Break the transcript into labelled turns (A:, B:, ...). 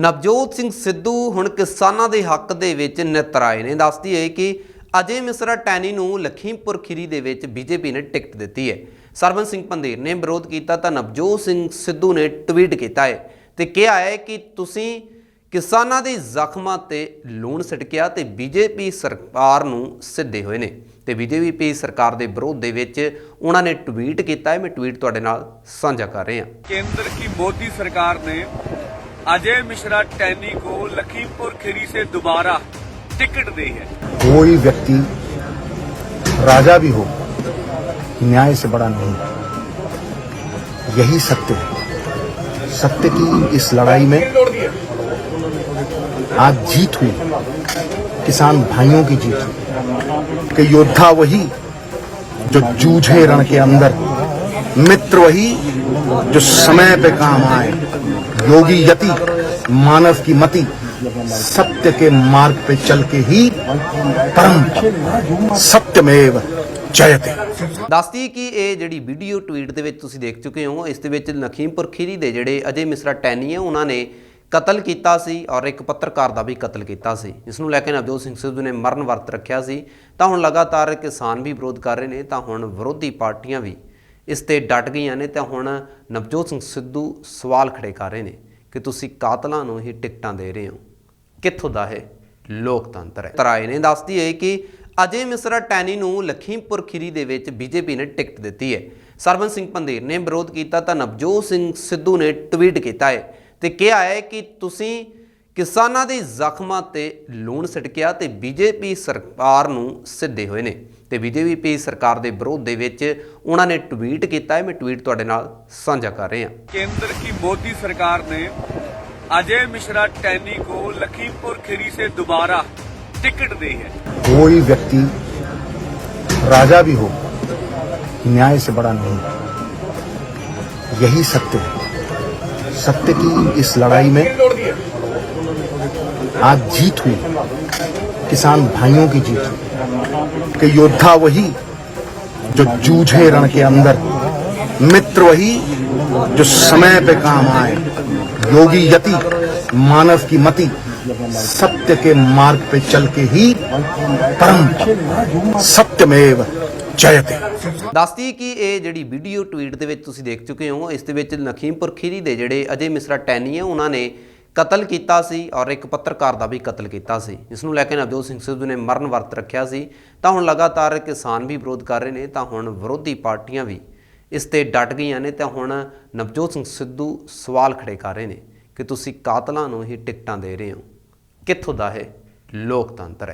A: ਨਵਜੋਤ ਸਿੰਘ ਸਿੱਧੂ ਹੁਣ ਕਿਸਾਨਾਂ ਦੇ ਹੱਕ ਦੇ ਵਿੱਚ ਨਿਤਰ ਆਏ ਨੇ। ਦੱਸਦੀ ਹੈ ਕਿ ਅਜੇ ਮਿਸਰਾ ਟੈਨੀ ਨੂੰ ਲਖੀਮਪੁਰ ਖੀਰੀ ਦੇ ਵਿੱਚ ਬੀਜੇਪੀ ਨੇ ਟਿਕਟ ਦਿੱਤੀ ਹੈ। ਸਰਵਨ ਸਿੰਘ ਪੰਦੇਰ ਨੇ ਵਿਰੋਧ ਕੀਤਾ ਤਾਂ ਨਵਜੋਤ ਸਿੰਘ ਸਿੱਧੂ ਨੇ ਟਵੀਟ ਕੀਤਾ ਹੈ ਤੇ ਕਿਹਾ ਹੈ ਕਿ ਤੁਸੀਂ ਕਿਸਾਨਾਂ ਦੇ ਜ਼ਖਮਾਂ ਤੇ ਲੂਣ ਸਟਕਿਆ ਤੇ ਬੀਜੇਪੀ ਸਰਕਾਰ ਨੂੰ ਸਿੱਧੇ ਹੋਏ ਨੇ। ਤੇ ਬੀਜੇਪੀ ਸਰਕਾਰ ਦੇ ਵਿਰੋਧ ਦੇ ਵਿੱਚ ਉਹਨਾਂ ਨੇ ਟਵੀਟ ਕੀਤਾ ਹੈ। ਮੈਂ ਟਵੀਟ ਤੁਹਾਡੇ ਨਾਲ ਸਾਂਝਾ ਕਰ ਰਿਹਾ।
B: ਕੇਂਦਰ ਕੀ ਮੋਦੀ ਸਰਕਾਰ ਨੇ अजय मिश्रा टैनी को लखीमपुर खीरी से दोबारा टिकट दी है।
C: कोई व्यक्ति राजा भी हो, न्याय से बड़ा नहीं। यही सत्य है। सत्य की इस लड़ाई में आज जीत हुई। किसान भाइयों की जीत हुई। योद्धा वही जो जूझे रण के अंदर मित्र वही जो समय पे काम आए योगी यति मानव की मति सत्य के मार्ग पे चल के ही परम सत्यमेव जयते
A: ਦੱਸਦੀ ਕਿ ਇਹ ਜਿਹੜੀ ਵੀਡੀਓ ਟਵੀਟ ਦੇ ਵਿੱਚ ਤੁਸੀਂ ਦੇਖ ਚੁੱਕੇ ਹੋ ਇਸ ਦੇ ਵਿੱਚ ਲਖੀਮਪੁਰ ਖੀਰੀ ਦੇ ਜਿਹੜੇ ਅਜੇ ਮਿਸਰਾ ਟੈਨੀ ਹੈ ਉਹਨਾਂ ਨੇ ਕਤਲ ਕੀਤਾ ਸੀ ਔਰ ਇੱਕ ਪੱਤਰਕਾਰ ਦਾ ਵੀ ਕਤਲ ਕੀਤਾ ਸੀ ਇਸ ਨੂੰ ਲੈ ਕੇ ਨਵਜੋਤ ਸਿੰਘ ਸਿੱਧੂ ਨੇ ਮਰਨ ਵਰਤ ਰੱਖਿਆ ਸੀ ਤਾਂ ਹੁਣ ਲਗਾਤਾਰ ਕਿਸਾਨ ਵੀ ਵਿਰੋਧ ਕਰ ਰਹੇ ਨੇ ਤਾਂ ਹੁਣ ਵਿਰੋਧੀ ਪਾਰਟੀਆਂ ਵੀ ਇਸ ਤੇ ਡਟ ਗਈਆਂ ਨੇ, ਤਾਂ ਹੁਣ ਨਵਜੋਤ ਸਿੰਘ ਸਿੱਧੂ ਸਵਾਲ ਖੜੇ ਕਰ ਰਹੇ ਨੇ ਕਿ ਤੁਸੀਂ ਕਾਤਲਾਂ ਨੂੰ ਹੀ ਟਿਕਟਾਂ ਦੇ ਰਹੇ ਹੋ। ਕਿੱਥੋਂ ਦਾ ਹੈ ਲੋਕਤੰਤਰ ਹੈ? ਤਰਾਏ ਨੇ ਦੱਸਦੀ ਹੈ ਕਿ ਅਜੇ ਮਿਸਰਾ ਟੈਨੀ ਨੂੰ ਲਖੀਮਪੁਰ ਖੀਰੀ ਦੇ ਵਿੱਚ ਬੀਜੇਪੀ ਨੇ ਟਿਕਟ ਦਿੱਤੀ ਹੈ। ਸਰਵਨ ਸਿੰਘ ਪੰਧੇਰ ਨੇ ਵਿਰੋਧ ਕੀਤਾ, ਤਾਂ ਨਵਜੋਤ ਸਿੰਘ ਸਿੱਧੂ ਨੇ ਟਵੀਟ ਕੀਤਾ ਹੈ ਤੇ ਕਿਹਾ ਹੈ ਕਿ ਤੁਸੀਂ ਕਿਸਾਨਾਂ ਦੇ ਜ਼ਖਮਾਂ ਤੇ ਲੂਣ ਛਿੜਕਿਆ ਤੇ ਬੀਜੇਪੀ ਸਰਕਾਰ ਨੂੰ ਸਿੱਧੇ ਹੋਏ ਨੇ। ਤੇ ਬੀਜੇਪੀ ਸਰਕਾਰ ਦੇ ਵਿਰੋਧ ਦੇ ਵਿੱਚ ਉਹਨਾਂ ਨੇ ਟਵੀਟ ਕੀਤਾ ਹੈ ਮੈਂ ਟਵੀਟ ਤੁਹਾਡੇ ਨਾਲ ਸਾਂਝਾ ਕਰ ਰਿਹਾ
B: केंद्र की मोदी सरकार ने अजय मिश्रा टैनी को लखीमपुर खीरी से दोबारा टिकट दी है
C: कोई व्यक्ति राजा भी हो न्याय से बड़ा नहीं यही सत्य है सत्य की इस लड़ाई में आज जीत हुई किसान भाइयों की जीत हुई कि योद्धा वही जो जूझे रण के अंदर मित्र वही जो समय पे काम आए योगी यति मानव की मति सत्य के मार्ग पे चल के ही परम सत्यमेव जयते
A: ਦੱਸਦੀ ਕਿ ਇਹ ਜਿਹੜੀ ਵੀਡੀਓ ਟਵੀਟ ਦੇ ਵਿੱਚ ਤੁਸੀਂ ਦੇਖ ਚੁੱਕੇ ਹੋ ਇਸ ਦੇ ਵਿੱਚ ਲਖੀਮਪੁਰ ਖੀਰੀ ਦੇ ਜਿਹੜੇ ਅਜੇ ਮਿਸਰਾ ਟੈਨੀ ਹੈ ਉਹਨਾਂ ਨੇ ਕਤਲ ਕੀਤਾ ਸੀ ਔਰ ਇੱਕ ਪੱਤਰਕਾਰ ਦਾ ਵੀ ਕਤਲ ਕੀਤਾ ਸੀ। ਇਸ ਨੂੰ ਲੈ ਕੇ ਨਵਜੋਤ ਸਿੰਘ ਸਿੱਧੂ ਨੇ ਮਰਨ ਵਰਤ ਰੱਖਿਆ ਸੀ। ਤਾਂ ਹੁਣ ਲਗਾਤਾਰ ਕਿਸਾਨ ਵੀ ਵਿਰੋਧ ਕਰ ਰਹੇ ਨੇ, ਤਾਂ ਹੁਣ ਵਿਰੋਧੀ ਪਾਰਟੀਆਂ ਵੀ ਇਸ ਤੇ ਡਟ ਗਈਆਂ ਨੇ, ਤਾਂ ਹੁਣ ਨਵਜੋਤ ਸਿੰਘ ਸਿੱਧੂ ਸਵਾਲ ਖੜੇ ਕਰ ਰਹੇ ਨੇ ਕਿ ਤੁਸੀਂ ਕਾਤਲਾਂ ਨੂੰ ਹੀ ਟਿਕਟਾਂ ਦੇ ਰਹੇ ਹੋ। ਕਿੱਥੋਂ ਦਾ ਹੈ ਲੋਕਤੰਤਰ